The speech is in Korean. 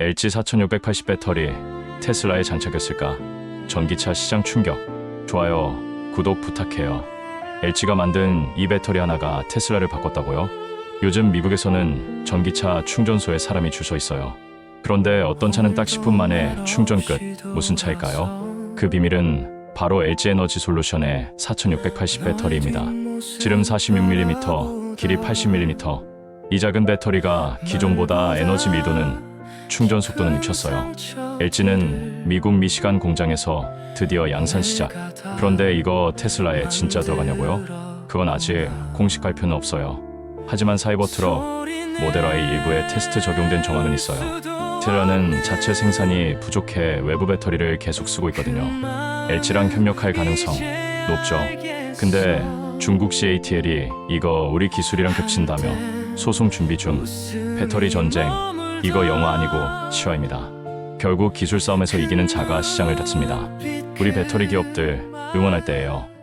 LG 4680 배터리 테슬라의 장착했을까? 전기차 시장 충격. 좋아요, 구독 부탁해요. LG가 만든 이 배터리 하나가 테슬라를 바꿨다고요? 요즘 미국에서는 전기차 충전소에 사람이 줄서 있어요. 그런데 어떤 차는 딱 10분 만에 충전 끝. 무슨 차일까요? 그 비밀은 바로 LG 에너지 솔루션의 4680 배터리입니다. 지름 46mm, 길이 80mm. 이 작은 배터리가 기존보다 에너지 밀도는 충전 속도는 미쳤어요. LG는 미국 미시간 공장에서 드디어 양산 시작. 그런데 이거 테슬라에 진짜 들어가냐고요? 그건 아직 공식 발표는 없어요. 하지만 사이버 트럭 모델 Y 일부에 테스트 적용된 정황은 있어요. 테슬라는 자체 생산이 부족해 외부 배터리를 계속 쓰고 있거든요. LG랑 협력할 가능성 높죠. 근데 중국 CATL이 이거 우리 기술이랑 겹친다며 소송 준비 중. 배터리 전쟁 이거 영화 아니고 실화입니다. 결국 기술 싸움에서 이기는 자가 시장을 닫습니다. 우리 배터리 기업들 응원할 때예요.